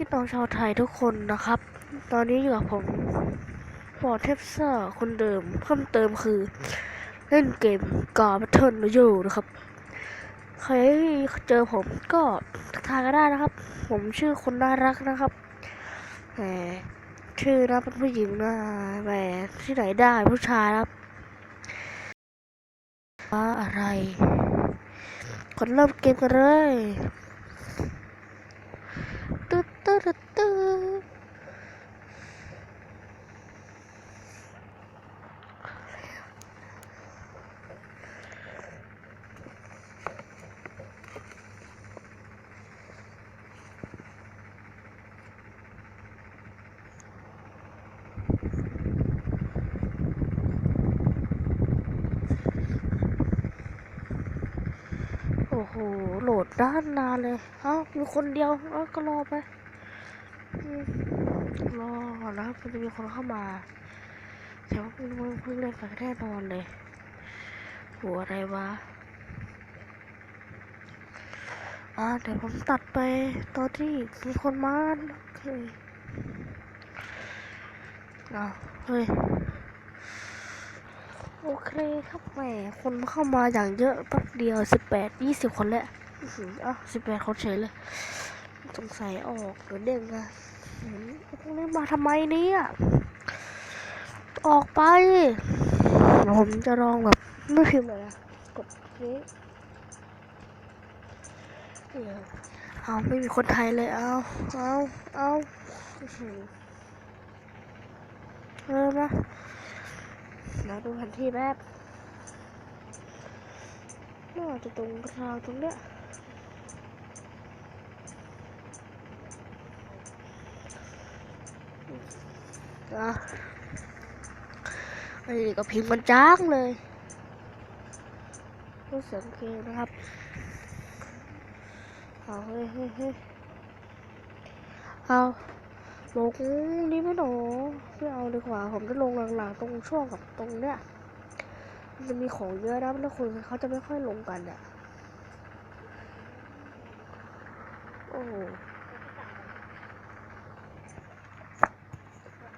พี่น้องชาวไทยทุกคนนะครับ ตอนนี้อยู่กับผมฟอร์เทปซ่าคนเดิม เพิ่มเติมคือ เล่นเกมกาบัตเทิลอยู่นะครับ ใครเจอผมก็ทักทายก็ได้นะครับ ผมชื่อคนน่ารักนะครับแหมชื่อนะเป็นผู้หญิงนะแหมที่ไหนได้ผู้ชายครับว่าอะไรกดเริ่มเกมกันเลย ตึ๊ดตึ๊ดตึ๊ดตึ๊ดโอ้โห โหลดด้านนานเลย เอ้า มีคนเดียวเอ้าก็รอไป รอก่อนนะครับมันจะมีคนเข้ามาแต่ว่าเพิ่งเพิ่งเพิ่งเล่นแน่นอนเลย หัวอะไรวะอ่าเดี๋ยวผมตัดไปตอนที่มีคนมาโอเคอ่าเฮ้ยโอเคครับแหมคนเข้ามาอย่างเยอะแป๊บเดียวสิบแปดยี่สิบคนแล้วอื้อหืออะสิบแปดคนเฉยเลย สงสัยออกหรือเด้งอะพวกนี้มาทำไมเนี่ย ออกไปเดี๋ยวผมจะลองแบบไม่พิมพ์เลยนะกดนี้เอาไม่มีคนไทยเลยเอาเอาเอาอื้ออเออมาเราดูแผนที่แป๊บน่าจะตรงราวตรงเนี้ย อะอันนี้ก็พิมพ์มันจ้างเลยรู้เสียงเกนะครับเอาเฮ้ยเฮ้ยเฮ้ยเอาลงนี่ไม่หนอไม่เอาดีกว่า ผมจะลงหลังๆตรงช่วงกับตรงเนี้ยมันจะมีของเยอะนะแล้วคนเขาจะไม่ค่อยลงกันอะโอ้โห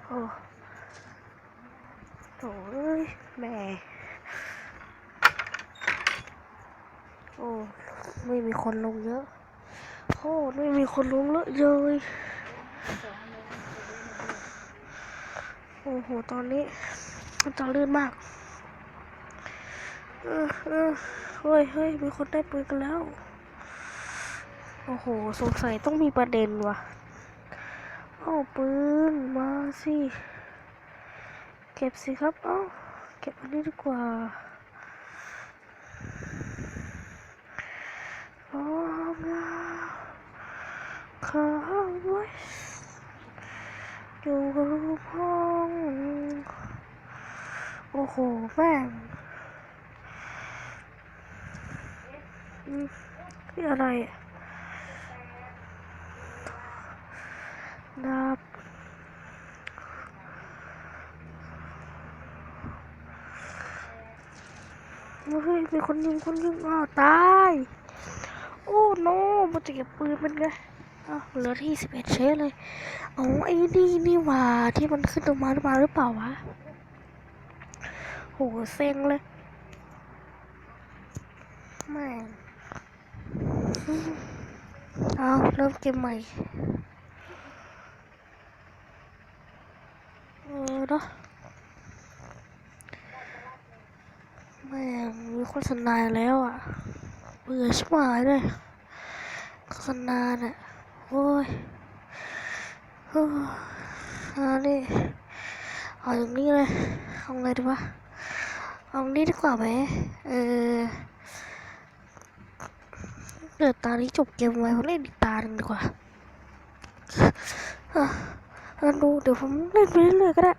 โอ้โถเอ้ยแม่โอ้ไม่มีคนลงเยอะโอ้ไม่มีคนลงเลอะเลยโอ้โหตอนนี้มันจะลื่นมากเออเออเฮ้ยเฮ้ยมีคนได้ปืนกันแล้ว โอ้โห สงสัยต้องมีประเด็นว่ะ เอาปืนมาสิ เก็บสิครับ เอ้าเก็บอันนี้ดีกว่าพร้อมแล้วเข้าไว้อยู่กับห้องโอ้โหแม่งอืมนี่อะไรอะ ดาบเฮ้ยมีคนยิงคนยิงอ้าวตาย โอ้โนมันจะเก็บปืนเป็นไงอ้าวเหลือที่สิบเอ็ดเชสเลยเอาไอ้นี่นี่หว่าที่มันขึ้นตรงมาหรือเปล่าหรือเปล่าวะโหเซ็งเลยแม่เอาเริ่มเกมใหม่ เนาะแม่งมีโฆษณาแล้วอะเบื่อชิบหายเลยโฆษณาเนี่ยโอ้ยเฮ้ยเอาดิเอาอย่างนี้เลยเอาไงดีวะเอานี้ดีกว่าไหมเออเดี๋ยวตานี้จบเกมไว้ผมเล่นอีกตาหนึ่งดีกว่า อะอะดูเดี๋ยวผมเล่นไปเรื่อยๆก็ได้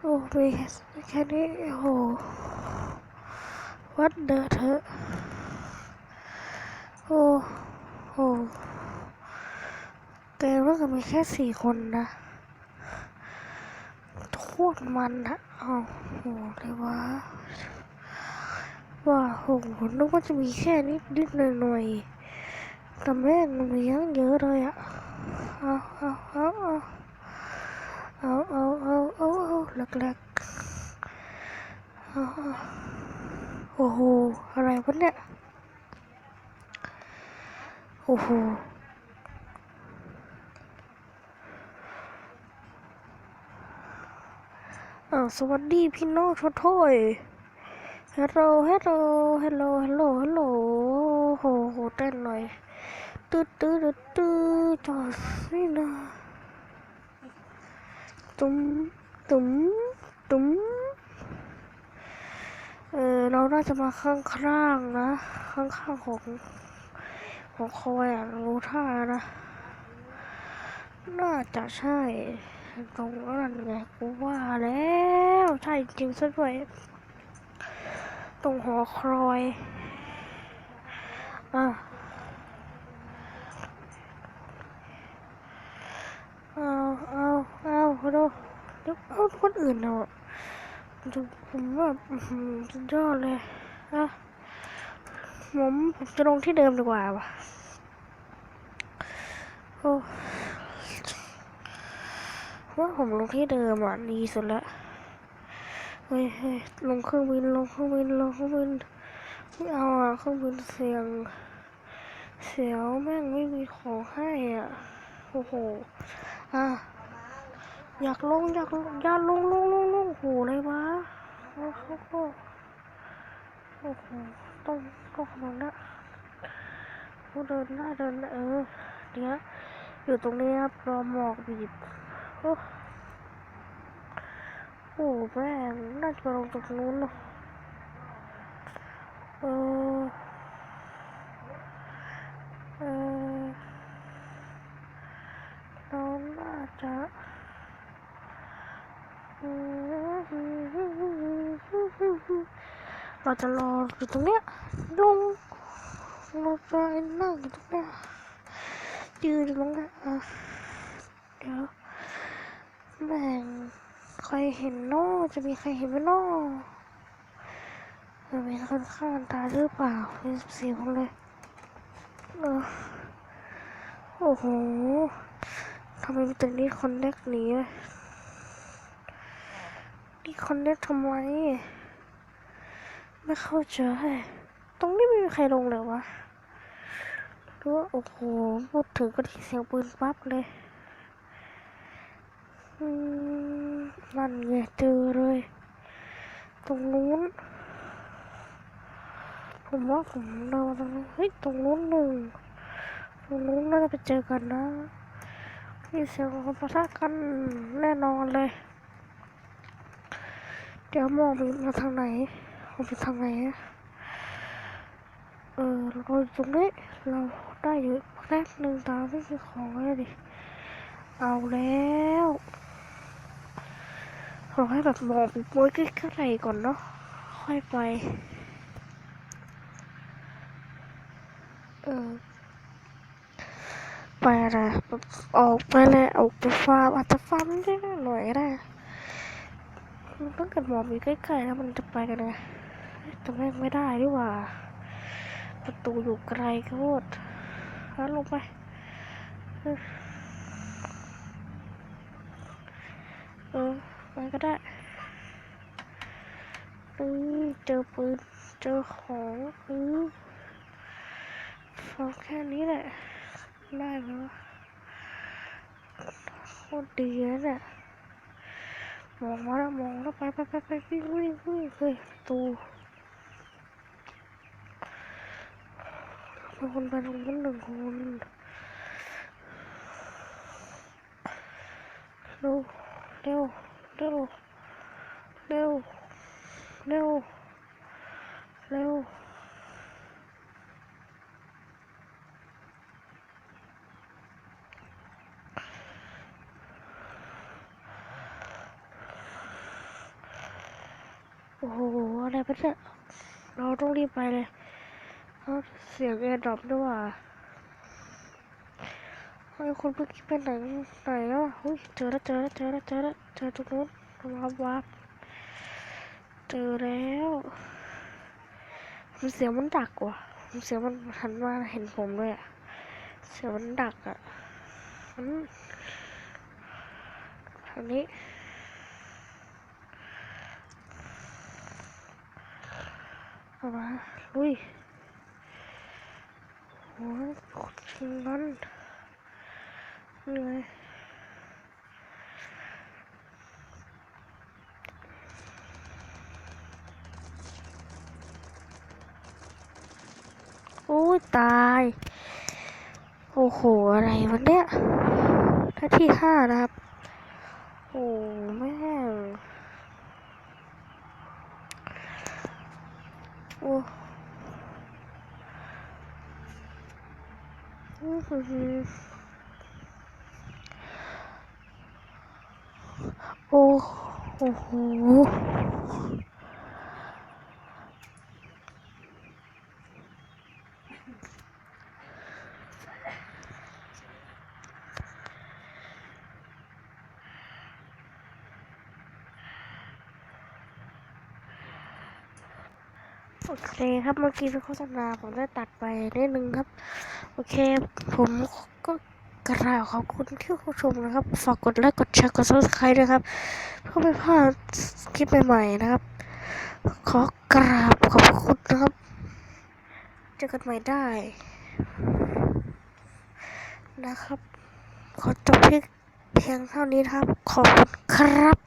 โอ้มีแค่นี้ โอ้โหวัดเดอเถอะโอ้โหเกมว่าก็มีแค่สี่คนนะโคตรมันนะอ้าวโหเลยวะว่าโหนึกว่าจะมีแค่นิดนิดหน่อยหน่อยแต่แม่งมีเยอะเยอะเลยอะ เอาเอาอาเอาอาเอาอาเหลักหลักโอ้โห อะไรวะเนี่ย โอ้โหสวัสดีพี่น้องชดถ้อยฮัลโหลฮัลโหลฮัลโหลฮัลโหลฮัลโหลโหเต้นหน่อย ตื้อตื้อตื้อตื้อจอดสินะตุ้มตุ้มตุ้มเออเราน่าจะมาข้างข้างนะ ข้างข้างของ ของคอยอะรู้ท่านะ น่าจะใช่ตรงนั้นไงกูว่าแล้วใช่จริงซะด้วยตรงหอคอยอะ เอาเอาเอาดูเดี๋ยวเอาคนอื่นเนาะดูผมว่าสุดยอดเลยอะผมผมจะลงที่เดิมดีกว่าว่ะโอ้ว่าผมลงที่เดิมอะดีสุดละเฮ้ยเฮ้ยลงเครื่องบินลงเครื่องบินลงเครื่องบินไม่เอาอะเครื่องบินเสียง เสียวแม่งไม่มีของให้อะโอ้โห อะอยากลงอยากลงอยากลงลงลงลงโหเลยวะโอ้โหโอ้โหต้องต้องขนาดนั้นโอ้เดินหน้าเดินเออเดี๋ยวอยู่ตรงนี้ครับรอหมอกบีบโอ้โหแม่งน่าจะลงจากนู้นเนอะเอออเราน่า จะเราจะรออยู่ตรงเนี้ยลงเราจะนั่งอยู่ตรงเนี้ยยืนอยู่ตรงเนี้ยอะเดี๋ยวแม่งใครเห็นน้อจะมีใครเห็นไหมน้อจะมีคนข้างตาหรือเปล่ามีเสียงเลยเออโอ้โห ทำไมมีแต่นี้คอนเน็กหนีเลยนี่คอนเน็กทำไม ไม่เข้าใจตรงนี้ไม่มีใครลงเลยวะรือว่าโอ้โหพูดถึงก็ที่เสียงปืนปั๊บเลยนั่นไงเจอเลย ตรงนู้น ผมว่าผมเดินตรงนู้นเฮ้ยตรงนู้นหนึ่งตรงนู้นน่าจะไปเจอกันนะ มีเสียงคนปะทะกันแน่นอนเลย เดี๋ยวมองไปมาทางไหนมองไปทางไหนเออเราอยตรงนี้เราได้อยู่แป๊บหนึ่งตาไม่มีของเลยดิเอาแล้วเราให้แบบมองมวยใกล้ๆก่อนเนาะค่อยไปเออ ไปอะไรแบบออกไปเลยออกไปฟาร์มอาจจะฟาร์มได้หน่อยก็ได้ถ้าเกิดหมองอยู่ใกล้ๆแล้วมันจะไปกันไงแต่แม่งไม่ได้ดีกว่า ประตูอยู่ไกลโคตรแล้วลงไปเออเอไปก็ได้เออเจอปืนเจอของเออฟังแค่นี้แหละ ได้ไหมวะโคตรดีเลยเนี่ยมองมาแล้วมองแล้วไปไปไปไปวิ่งวิ่งวิ่งเฮ้ยตูมีคนไปตรงนั้นหนึ่งคนเร็วเร็วเร็วเร็วเร็วเร็ว โอ้โห อะไรไปเนี่ยเราต้องรีบไปเลยเอาเสียงแอร์ดรอปด้วยว่ะไอ้คนเมื่อกี้ไปไหนไหนแล้วอะเฮ้ยเจอแล้วเจอแล้วเจอแล้วเจอแล้วเจอตรงนู้นวับวับเจอแล้วมันเสียงมันดักว่ะมันเสียงมันหันมาเห็นผมด้วยอะเสียงมันดักอะอืมทางนี้ เอามาลุยโอ้ยคนนั้นเหนื่อยโอ้ยตาย โอ้โห อะไรวันเนี้ยท่าที่ห้านะครับ โอ้แม่ งโอ้อื้ โอเคครับเมื่อกี้เป็นโฆษณาผมได้ตัดไปนิดนึงครับ โอเค ผมก็กราบขอบคุณที่ผู้ชมนะครับ ฝากกดไลค์กดแชร์กด subscribe ด้วยครับ เพื่อไม่พลาดคลิปใหม่ๆนะครับ ขอกราบขอบคุณนะครับเจอกันใหม่ได้ นะครับ ขอจบเพียงเท่านี้ครับ ขอบคุณครับ